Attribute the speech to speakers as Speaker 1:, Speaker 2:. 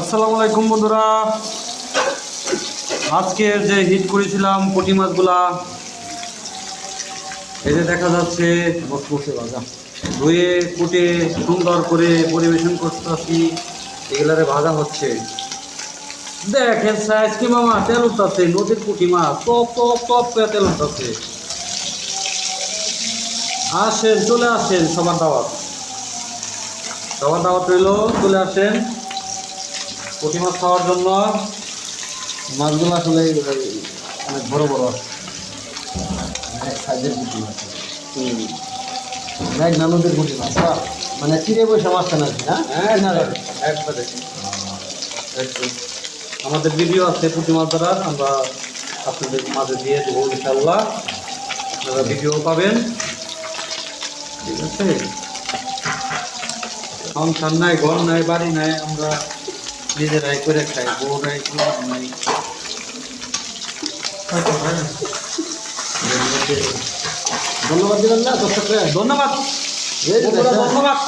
Speaker 1: আসসালামু আলাইকুম বন্ধুরা। আজকের যে হিট করেছিলাম পুঁটি মাছগুলা, এই যে দেখা যাচ্ছে, বসে ভাজা। ধুয়ে, কুটে, সুন্দর করে পরিবেশন করতেছি, এগুলারে ভাজা হচ্ছে। দেখেন সাইজ কি মামা, তেল উঠতেছে, নদীর পুঁটি মাছ, টপ টপ টপ করে তেল উঠতেছে। আসেন, চলে আসেন সবার দাওয়াত। সবার দাওয়াত রইল, চলে আসেন। পুঁটি মাছ খাওয়ার জন্য মাছগুলো আসলে অনেক বড় বড়। আছে
Speaker 2: এক সাইজের পুঁটি মাছ। এক নানুদের পুঁটি মাছ মানে চিড়ে বসে মাছটা না?
Speaker 1: হ্যাঁ না একবারে। আমাদের ভিডিও আছে পুঁটি মাছ ধরার আমরা আপনাদের মাঝে দিয়ে দেবো ইনশাল্লাহ আপনারা ভিডিও পাবেন। ঠিক আছে? সংসার নাই ঘর নাই বাড়ি নাই আমরা নিজেরাই করে খাই বউরাই কোনো নাই
Speaker 2: ধন্যবাদ দিলেন না দর্শকরা?
Speaker 1: ধন্যবাদ। ধন্যবাদ।